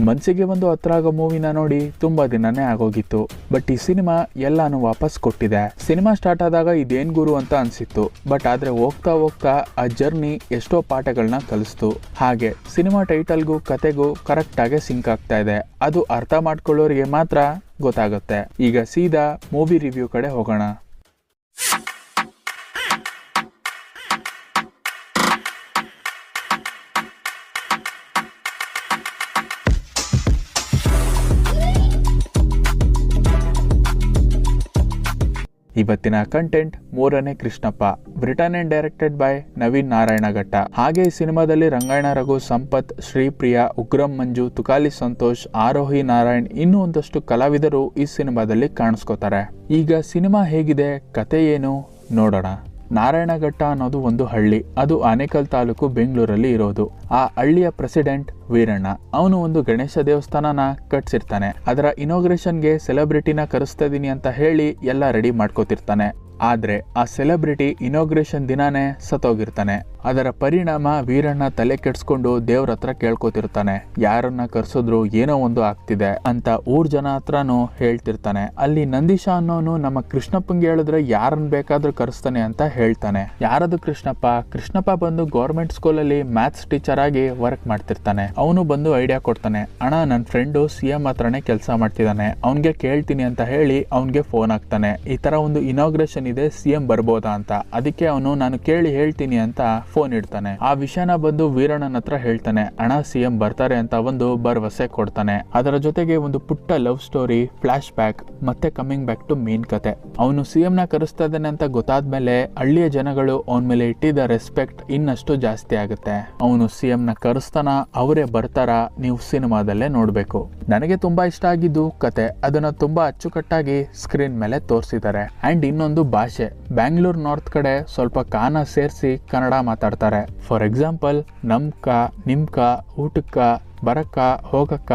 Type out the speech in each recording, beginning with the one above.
ಮನ್ಸಿಗೆ ಒಂದು ಹತ್ರ ಆಗೋ ಮೂವಿನ ನೋಡಿ ತುಂಬಾ ದಿನನೇ ಆಗೋಗಿತ್ತು. ಬಟ್ ಈ ಸಿನಿಮಾ ಎಲ್ಲಾನು ವಾಪಸ್ ಕೊಟ್ಟಿದೆ. ಸಿನಿಮಾ ಸ್ಟಾರ್ಟ್ ಆದಾಗ ಇದೇನ್ ಗುರು ಅಂತ ಅನ್ಸಿತ್ತು. ಬಟ್ ಆದ್ರೆ ಹೋಗ್ತಾ ಹೋಗ್ತಾ ಆ ಜರ್ನಿ ಎಷ್ಟೋ ಪಾಠಗಳನ್ನ ಕಲಿಸ್ತು. ಹಾಗೆ ಸಿನಿಮಾ ಟೈಟಲ್ಗೂ ಕತೆಗೂ ಕರೆಕ್ಟ್ ಆಗಿ ಸಿಂಕ್ ಆಗ್ತಾ ಇದೆ. ಅದು ಅರ್ಥ ಮಾಡ್ಕೊಳ್ಳೋರಿಗೆ ಮಾತ್ರ ಗೊತ್ತಾಗುತ್ತೆ. ಈಗ ಸೀದಾ ಮೂವಿ ರಿವ್ಯೂ ಕಡೆ ಹೋಗೋಣ. ಇವತ್ತಿನ ಕಂಟೆಂಟ್ ಮೂರನೇ Krishnappa. Written and directed by Naveen Narayana Ghatta. ಹಾಗೆ ಈ ಸಿನಿಮಾದಲ್ಲಿ ರಂಗಾಯಣ ರಘು, ಸಂಪತ್ ಶ್ರೀಪ್ರಿಯಾ ಉಗ್ರಂ, ಮಂಜು, ತುಕಾಲಿ ಸಂತೋಷ್, ಆರೋಹಿ ನಾರಾಯಣ್ ಇನ್ನೂ ಒಂದಷ್ಟು ಕಲಾವಿದರು ಈ ಸಿನಿಮಾದಲ್ಲಿ ಕಾಣಿಸ್ಕೋತಾರೆ. ಈಗ ಸಿನಿಮಾ ಹೇಗಿದೆ, ಕತೆ ಏನು ನೋಡೋಣ. ನಾರಾಯಣಘಟ್ಟ ಅನ್ನೋದು ಒಂದು ಹಳ್ಳಿ. ಅದು ಆನೇಕಲ್ ತಾಲೂಕು ಬೆಂಗಳೂರಲ್ಲಿ ಇರೋದು. ಆ ಹಳ್ಳಿಯ ಪ್ರೆಸಿಡೆಂಟ್ ವೀರಣ್ಣ, ಅವನು ಒಂದು ಗಣೇಶ ದೇವಸ್ಥಾನನ ಕಟ್ಸಿರ್ತಾನೆ. ಅದರ ಇನೋಗ್ರೇಷನ್ಗೆ ಸೆಲೆಬ್ರಿಟಿನ ಕರೆಸ್ತಾ ಇದೀನಿ ಅಂತ ಹೇಳಿ ಎಲ್ಲ ರೆಡಿ ಮಾಡ್ಕೋತಿರ್ತಾನೆ. ಆದ್ರೆ ಆ ಸೆಲೆಬ್ರಿಟಿ ಇನೋಗ್ರೇಷನ್ ದಿನಾನೇ ಸತ್ತೋಗಿರ್ತಾನೆ. ಅದರ ಪರಿಣಾಮ ವೀರಣ್ಣ ತಲೆ ಕೆಡ್ಸ್ಕೊಂಡು ದೇವ್ರ ಹತ್ರ ಕೇಳ್ಕೊತಿರ್ತಾನೆ. ಯಾರನ್ನ ಕರ್ಸಿದ್ರು ಏನೋ ಒಂದು ಆಗ್ತಿದೆ ಅಂತ ಊರ್ ಜನ ಹತ್ರನೂ ಹೇಳ್ತಿರ್ತಾನೆ. ಅಲ್ಲಿ ನಂದೀಶ ಅನ್ನೋನು ನಮ್ಮ ಕೃಷ್ಣಪ್ಪಂಗೆ ಹೇಳಿದ್ರೆ ಯಾರನ್ನ ಬೇಕಾದ್ರೂ ಕರೆಸ್ತಾನೆ ಅಂತ ಹೇಳ್ತಾನೆ. ಯಾರದು ಕೃಷ್ಣಪ್ಪ? ಕೃಷ್ಣಪ್ಪ ಬಂದು ಗೌರ್ಮೆಂಟ್ ಸ್ಕೂಲಲ್ಲಿ ಮ್ಯಾಥ್ಸ್ ಟೀಚರ್ ಆಗಿ ವರ್ಕ್ ಮಾಡ್ತಿರ್ತಾನೆ. ಅವನು ಬಂದು ಐಡಿಯಾ ಕೊಡ್ತಾನೆ. ಅಣ್ಣ ನನ್ನ ಫ್ರೆಂಡು ಸಿ ಎಂ ಹತ್ರನೇ ಕೆಲಸ ಮಾಡ್ತಿದ್ದಾನೆ ಅವನಿಗೆ ಕೇಳ್ತೀನಿ ಅಂತ ಹೇಳಿ ಅವನಿಗೆ ಫೋನ್ ಹಾಕ್ತಾನೆ. ಈ ತರ ಒಂದು ಇನಾಗ್ರೇಷನ್ ಇದೆ ಸಿ ಎಂ ಬರ್ಬೋದಾ ಅಂತ. ಅದಕ್ಕೆ ಅವನು, ನಾನು ಕೇಳಿ ಹೇಳ್ತೀನಿ ಅಂತ ಫೋನ್ ಇಡ್ತಾನೆ. ಆ ವಿಷಯನ ಬಂದು ವೀರಣ್ಣನ ಹತ್ರ ಹೇಳ್ತಾನೆ, ಅಣ್ಣ, ಸಿ ಎಂ ಬರ್ತಾರೆ ಅಂತ ಒಂದು ಭರವಸೆ ಕೊಡ್ತಾನೆ. ಅದರ ಜೊತೆಗೆ ಒಂದು ಪುಟ್ಟ ಲವ್ ಸ್ಟೋರಿ ಫ್ಲಾಶ್ ಬ್ಯಾಕ್, ಮತ್ತೆ ಕಮಿಂಗ್ ಬ್ಯಾಕ್ ಟು ಮೇನ್ ಕತೆ. ಅವನು ಸಿ ಎಂ ನ ಕರೆಸ್ತಾ ಇದ್ದಾನೆ ಅಂತ ಗೊತ್ತಾದ್ಮೇಲೆ ಹಳ್ಳಿಯ ಜನಗಳು ಅವನ ಮೇಲೆ ಇಟ್ಟಿದ್ದ ರೆಸ್ಪೆಕ್ಟ್ ಇನ್ನಷ್ಟು ಜಾಸ್ತಿ ಆಗುತ್ತೆ. ಅವನು ಸಿ ಎಂ ನ ಕರೆಸ್ತಾನ, ಅವರೇ ಬರ್ತಾರ, ನೀವು ಸಿನಿಮಾದಲ್ಲೇ ನೋಡ್ಬೇಕು. ನನಗೆ ತುಂಬಾ ಇಷ್ಟ ಆಗಿದ್ದು ಕತೆ. ಅದನ್ನ ತುಂಬಾ ಅಚ್ಚುಕಟ್ಟಾಗಿ ಸ್ಕ್ರೀನ್ ಮೇಲೆ ತೋರಿಸಿದ್ದಾರೆ. ಅಂಡ್ ಇನ್ನೊಂದು ಭಾಷೆ. ಬ್ಯಾಂಗ್ಳೂರ್ ನಾರ್ತ್ ಕಡೆ ಸ್ವಲ್ಪ ಕಾನ ಸೇರಿಸಿ ಕನ್ನಡ ಮಾತಾಡ್ತಾರೆ. ಫಾರ್ ಎಕ್ಸಾಂಪಲ್ ನಮ್ಕ ನಿಮ್ಕ ಊಟಕ್ಕ ಬರಕ್ಕ ಹೋಗಕ್ಕ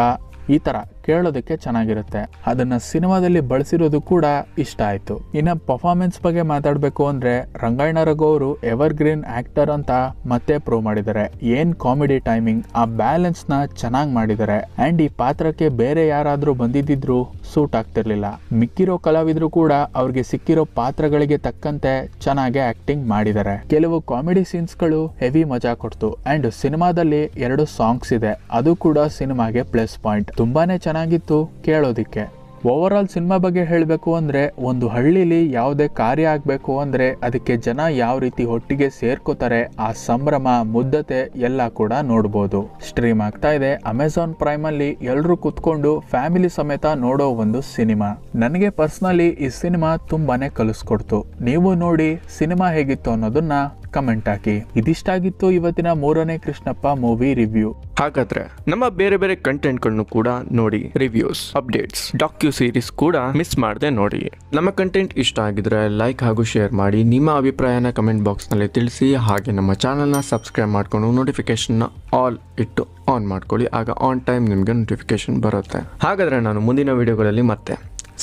ಈ ತರ. ಕೇಳೋದಕ್ಕೆ ಚೆನ್ನಾಗಿರುತ್ತೆ. ಅದನ್ನ ಸಿನಿಮಾದಲ್ಲಿ ಬಳಸಿರೋದು ಕೂಡ ಇಷ್ಟ ಆಯ್ತು. ಇನ್ನ ಪರ್ಫಾರ್ಮೆನ್ಸ್ ಬಗ್ಗೆ ಮಾತಾಡಬೇಕು ಅಂದ್ರೆ ರಂಗಾಯಣ ರಘು ಅವರು ಎವರ್ ಗ್ರೀನ್ ಆಕ್ಟರ್ ಅಂತ ಮತ್ತೆ ಪ್ರೂವ್ ಮಾಡಿದ್ದಾರೆ. ಏನ್ ಕಾಮಿಡಿ ಟೈಮಿಂಗ್ ಆ ಬ್ಯಾಲೆನ್ಸ್ನ ಚೆನ್ನಾಗಿ ಮಾಡಿದ್ದಾರೆ. ಅಂಡ್ ಈ ಪಾತ್ರಕ್ಕೆ ಬೇರೆ ಯಾರಾದ್ರೂ ಬಂದಿದ್ದಿದ್ರು ಸೂಟ್ ಆಗ್ತಿರ್ಲಿಲ್ಲ. ಮಿಕ್ಕಿರೋ ಕಲಾವಿದ್ರು ಕೂಡ ಅವ್ರಿಗೆ ಸಿಕ್ಕಿರೋ ಪಾತ್ರಗಳಿಗೆ ತಕ್ಕಂತೆ ಚೆನ್ನಾಗಿ ಆಕ್ಟಿಂಗ್ ಮಾಡಿದ್ದಾರೆ. ಕೆಲವು ಕಾಮಿಡಿ ಸೀನ್ಸ್ಗಳು ಹೆವಿ ಮಜಾ ಕೊಡ್ತು. ಅಂಡ್ ಸಿನಿಮಾದಲ್ಲಿ ಎರಡು ಸಾಂಗ್ಸ್ ಇದೆ. ಅದು ಕೂಡ ಸಿನಿಮಾಗೆ ಪ್ಲಸ್ ಪಾಯಿಂಟ್ ತುಂಬಾನೇ ಚೆನ್ನಾಗಿತ್ತು ಕೇಳೋದಿಕ್ಕೆ. ಓವರ್ ಆಲ್ ಸಿನಿಮಾ ಬಗ್ಗೆ ಹೇಳಬೇಕು ಅಂದರೆ ಒಂದು ಹಳ್ಳಿಲಿ ಯಾವುದೇ ಕಾರ್ಯ ಆಗಬೇಕು ಅಂದರೆ ಅದಕ್ಕೆ ಜನ ಯಾವ ರೀತಿ ಒಟ್ಟಿಗೆ ಸೇರ್ಕೋತಾರೆ ಆ ಸಂಭ್ರಮ, ಮುದ್ದತೆ ಎಲ್ಲ ಕೂಡ ನೋಡ್ಬೋದು. ಸ್ಟ್ರೀಮ್ ಆಗ್ತಾ ಇದೆ. ಅಮೆಝಾನ್ ಪ್ರೈಮಲ್ಲಿ ಎಲ್ಲರೂ ಕುತ್ಕೊಂಡು ಫ್ಯಾಮಿಲಿ ಸಮೇತ ನೋಡೋ ಒಂದು ಸಿನಿಮಾ ನನಗೆ ಪರ್ಸ್ನಲಿ ಈ ಸಿನಿಮಾ ತುಂಬಾನೇ ಕಲಿಸ್ಕೊಡ್ತು. ನೀವು ನೋಡಿ ಸಿನಿಮಾ ಹೇಗಿತ್ತು ಅನ್ನೋದನ್ನ ಕಮೆಂಟ್ ಹಾಕಿ. ಇದಿಷ್ಟಾಗಿತ್ತು ಇವತ್ತಿನ ಮೂರನೇ ಕೃಷ್ಣಪ್ಪ ಮೂವಿ ರಿವ್ಯೂ ಹಾಗಾದ್ರೆ ನಮ್ಮ ಬೇರೆ ಬೇರೆ ಕಂಟೆಂಟ್ಗಳನ್ನು ಕೂಡ ನೋಡಿ ರಿವ್ಯೂಸ್ ಅಪ್ಡೇಟ್ಸ್ ಡಾಕ್ಯೂ ಸೀರೀಸ್ ಕೂಡ ಮಿಸ್ ಮಾಡದೆ ನೋಡಿ. ನಮ್ಮ ಕಂಟೆಂಟ್ ಇಷ್ಟ ಆಗಿದ್ರೆ ಲೈಕ್ ಹಾಗೂ ಶೇರ್ ಮಾಡಿ, ನಿಮ್ಮ ಅಭಿಪ್ರಾಯನ ಕಮೆಂಟ್ ಬಾಕ್ಸ್ನಲ್ಲಿ ತಿಳಿಸಿ, ಹಾಗೆ ನಮ್ಮ ಚಾನಲ್ನ ಸಬ್ಸ್ಕ್ರೈಬ್ ಮಾಡ್ಕೊಂಡು ನೋಟಿಫಿಕೇಶನ್ನ ಆಲ್ ಇಟ್ಟು ಆನ್ ಮಾಡ್ಕೊಳ್ಳಿ, ಆಗ ಆನ್ ಟೈಮ್ ನಿಮಗೆ ನೋಟಿಫಿಕೇಶನ್ ಬರುತ್ತೆ. ಹಾಗಾದ್ರೆ ನಾನು ಮುಂದಿನ ವಿಡಿಯೋಗಳಲ್ಲಿ ಮತ್ತೆ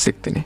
ಸಿಗ್ತೀನಿ.